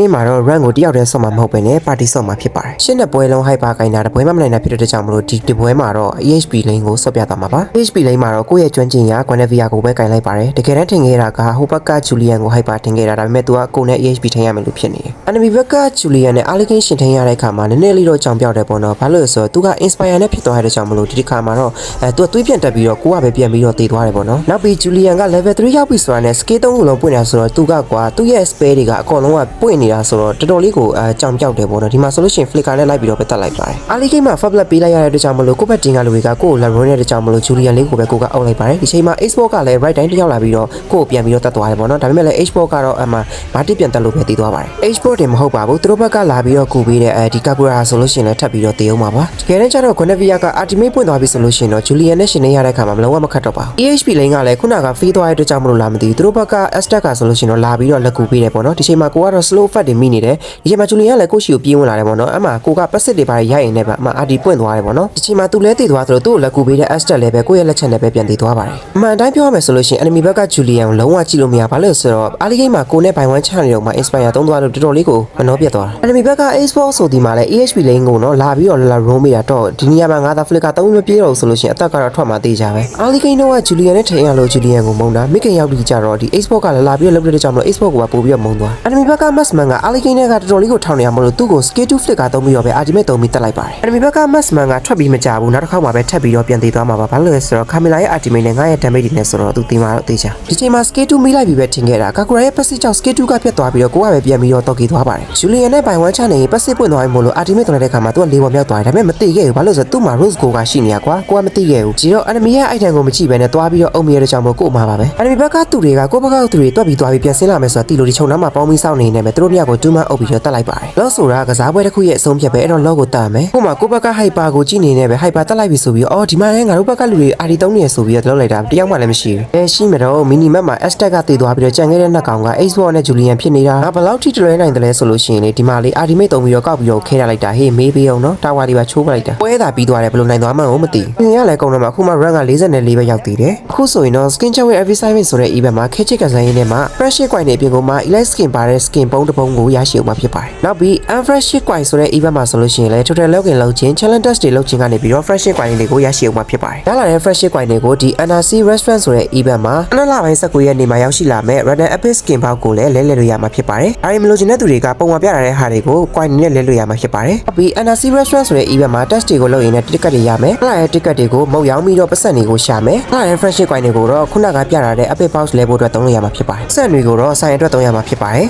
နေ့မှာတော့ rank ကိုတယောက်တည်းဆော့မှာမဟုတ်ပဲね party ဆော့မှာဖြစ်ပါတယ်ရှင်းတဲ့ပွဲလုံး hyper ကိုင်းတာတပွဲမှမနိုင်တာဖြစ်တဲ့ကြောင့်မလို့ဒီတပွဲမှာတော့ EHP lane ကိုဆော့ပြသွားမှာပါ EHP lane မှာတော့ကိုယ့်ရဲ့ကျွမ်းကျင်ရာ Guinevere ကိုပဲကင်လိုက်ပါတယ်တကယ်တမ်းထင်ခဲ့တာကဟိုဘက်က Julian ကို hyper ထင်ခဲ့တာဒါပေမဲ့သူကကိုယ်နဲ့ EHP ထင်ရမယ်လို့ဖြစ်နေတယ် enemy ဘက်က Julian နဲ့ Arlequin ရှင်ထင်ရတဲ့အခါမှာနည်းနည်းလေးတော့ကြောင်ပြောက်တယ်ပေါ့နော်ဘာလို့လဲဆိုတော့သူက inspire နဲ့ဖြစ်သွားတဲ့ကြောင့်မလို့ဒီတစ်ခါမှာတော့အဲသူကတွေးပြန်တက်ပြီးတော့ကိုကပဲပြန်ပြီးတော့တည်သွားတယ်ပေါ့နော်နောက်ပြီး Julian က level 3ရောက်ပြီဆိုတာနဲ့ skill 3ခုလုံးပွင့်လာဆိုတော့သူကကွာသူ့ရဲ့ spell တွေကအကုန်လုံးကပွင့်နေတာဆိုတော့တော်တော်လေးကိုအဲကြောင်ပြောက်တယ်ပေါ့နော်ဒီမှာဆိုလို့ရှိရင် flicker နဲ့လိုက်ပြီးတော့ပဲတက်လိုက်ပါတယ် Arlekin မှာ fab blood ပေးလိုက်ရတဲ့အတွက်ကြောင့်မလို့ကိုယ့်ဘက်တင်ကလူတွေကကိုယ့်ကို level နဲ့တဲ့ကြောင့်မလို့ Julian လေးကိုပဲကိုကအုပ်လိုက်ပါတယ်ဒီချိန်မှာ Xbox ကလည်း right တိုင်းတစ်ယောက်လာပြီးတော့ကိုယ့်ကိုပြန်ပြီးတော့တက်သွားတယ်ပေါ့နော်ဒါပေမဲ့လည်း Xbox ကတော့အမှမာတိပြန်တက်လို့ပဲတည်သွားပါတယ် Xbox တင်မဟုတ်ပါဘူးသူတို့ဘက်ကလာပြီးတော့ကူပေးတဲ့အဲဒီ Kakura ဆိုလို့ရှိရင်လည်းထပ်ပြီးတော့တည်အောင်ပါပါတကယ်တမ်းကျတော့ Guinevere က ultimate ပွင့်သွားပြီဆိုလို့ရှိရင်တော့ Julian နဲ့ရှင်နေရတဲ့အခါမှာမလုံးဝမခတ်တော့ပါဘူး EHP lane ကလည်းခုနက free သွားတဲ့အတွက်ကြောင့်မလို့လာမသိဘူးသူတို့ဘက်က Aztec ကဆိုလို့ရှိရင်တော့လာပြီးတော့လက်ကူပေးတယ်ပေါ့နော်ဒီချိန်မှာကိုကတော့ slow fat တွေမိနေတယ်ဒီချိန်မှာ Julian ကလည်းကိုယ့်ရှိကိုပြေးဝင်လာတယ်ပေါ့နော်အမှကိုက passive တွေပါရိုက်ရင်လည်းအမှ RD ပွင့်သွားတယ်ပေါ့နော်ဒီချိန်မှာသူလည်းတည်သွားသလိုသူ့ကိုလက်ကူပေးတဲ့ Aztec လည်းပဲကိုယ့်ရဲ့လက်ချက်နဲ့ပဲပြန်တည်သွားပါတယ်အမှန်တိုင်းပြောရမယ်ဆိုလို့ရှိရင် enemy ဘက်က Julian ကိုလုံးဝကြည့်လို့မရဘာလို့လဲဆိုတော့ early game မှာကိုနဲ့ by one ချနေတော့မှ inspire သုံးသွားလို့တော်တော်လေးကိုမနှောပြတ်သွားတာ enemy ဘက်က Xbox ဆိုဒီမှာလည်း EHP lane ကိုနော်လာပြီးတော့လာ roam မိတာတော့ဒီနေရာမှာငါသာ flicker သုံးမပြေတော့ဘူးဆိုလို့ရှိရင်အသက်ကတော့ထွက်မှသေးကြပဲ early game တော့ Julian နဲ့ထိန်ရလို့ Julian ကိုမုန်းတာမိခင်ရောက်ပြီးကြတော့ဒီ Xbox ကလည်းလာပြီးတော့လုပ်တဲ့ကြောင့်မလို့ Xbox ကိုပါပို့ပြီးတော့မုန်းသွား enemy ဘက်က Maxman က early game နဲ့ကတော်တော်လေးကိုထောင်နေရမလို့သူ့ကို skill 2 flicker သုံးပြီးတော့ပဲ ultimate သုံးပြီးတက်လိုက်ပါတယ် enemy ဘက်က Maxman ကထွက်ပြီးမကြဘူးနောက်တစ်ခေါက်မှပဲထပ်ပြီးတော့ပြန်တည်သွားမှာပါဘာလို့လဲဆိုတော့ Camilla ရဲ့ ultimate နဲ့ငါရဲ့ damage တွေနဲ့ဆိုတော့သူတင်มาတော့တေးချာဒီချိန်မှာ skill 2မိလိုက်ပြီးပဲထင်ခဲ့တာ Kakura ရဲ့ passive ကြောင့် skill 2ကပြတ်သွားပြီးတော့ကိုကပဲပြန်ပြီးတော့တော့ကေသွားပါတယ် Julian နဲ့ by one ချနေရင် passive ပွင့်သွားပြီမို့လို့ ultimate တော်တဲ့ခါမှာသူကလေးပေါ်မြောက်သွားတယ်ဒါပေမဲ့မသိခဲ့ဘူးဘာလို့လဲဆိုတော့သူ့မှာ Rose Go ကရှိနေရကွာကိုကမသိခဲ့ဘူးကြီးတော့ enemy ရဲ့ item ကိုမကြည့်ဘဲနဲ့သွားပြီးတော့အုံမြဲတဲ့ကြောင့်မို့ကို့မှာပါပဲ enemy ဘက်ကသူတွေကကိုယ့်ဘက်ကသူတွေတွက်ပြီးသွားပြီးပြန်ဆင်းလာမယ်ဆိုတာတီလိုဒီချုံနှမ်းမှာပေါင်းပြီးစောင့်နေနေမယ်သူတို့မြောက်ကိုတူးမအုပ်ပြီးတော့တက်လိုက်ပါတယ်လော့ဆိုတာကစားပွဲတစ်ခုရဲ့အဆုံးဖြတ်ပဲအဲ့တော့လော့ကိုတတ်မယ်ဟိုမှာကိုယ့်ဘက်က hyper ကိုကြည့်နေနေပဲ hyper တက်လိုက်ပြီဆိုပြီးအော်ဒီမှာလည်းငါတို့ဘက်ကလူတွေအာဒီတုံးနေရဆိုပြီးတော့လောက်လိုက်တာတယောက်မှလည်းမရှိဘူးအဲရှိမတော့ mini map မှာ Aztec ကတည်သွားပြီးတော့ကြံခဲ့တဲ့နှစ်ကောင်က Xbox နဲ့ Julian ဖြစ်နေတာငါဘယ်လောက်ထိတလွဲနိုင်တယ်လဲဆိုလို့ရှိရင်လေဒီမှာလေ ultimate တုံးပြီးတော့ကောက်ပြီးတော့ခဲရလိုက်တာဟေးမေးပေးအောင်နော်တာဝါတွေပါချိုးပလိုက်တာပွဲသာပြီးသွားတယ်ဘယ်လိုနိုင်သွားမှန်းကိုမသိဘူးငင်ကလည်းကုန်တော့မှအခုမှ rank က44ပဲရောက်သေးတယ်အခုဆိုရင်တော့ skin check with every assignment ဆိုတဲ့ event မှာ catch ကစားရင်းနဲ့မှာ fresh shit coin တွေအပြင်ကမှ elite skin ပါတဲ့ skin ပုံးတစ်ပုံးကိုရရှိအောင်မှာဖြစ်ပါတယ်နောက်ပြီး unfresh shit coin ဆိုတဲ့ event မှာဆိုလို့ရှိရင်လည်း total login လုပ်ခြင်း challenge test တွေလုပ်ခြင်းကနေပြီးတော့ fresh shit coin တွေကိုရရှိအောင်မှာဖြစ်ပါတယ်ရလာတဲ့ fresh shit coin တွေကိုဒီ NRC restaurant ဆိုတဲ့ event မှာနှစ်လပိုင်း19ရက်နေ့မှာရောက်ရှိလာမဲ့ random epic skin ဘောက်ကိုလည်းလဲလှယ်လို့ရမှာဖြစ်ပါတယ်ဒါရီမလို့ချင်တဲ့သူတွေကပုံမှန်ပြရတဲ့ဟာတွေကို coin နဲ့လဲလို့ရမှာဖြစ်ပါတယ်နောက်ပြီး NRC restaurant ဆိုတဲ့ event မှာ test တွေကိုလုပ်ရင်လည်း ticket တွေရမယ်အဲ့ဒါရဲ့ ticket တွေကိုမုတ်ရောင်းပြီးတော့ပတ်စံတွေကိုရှာမယ်အဲ့ဒါရဲ့ fresh shit coin တွေကိုတော့ခုနကပြထားတဲ့ epic box လဲဖို့အတွက်သုံးလို့ရမှာဖြစ်ပါတယ်ပတ်စံတွေကိုတော့ဆိုင်အတွက်သုံးရမှာဖြစ်ပါတယ်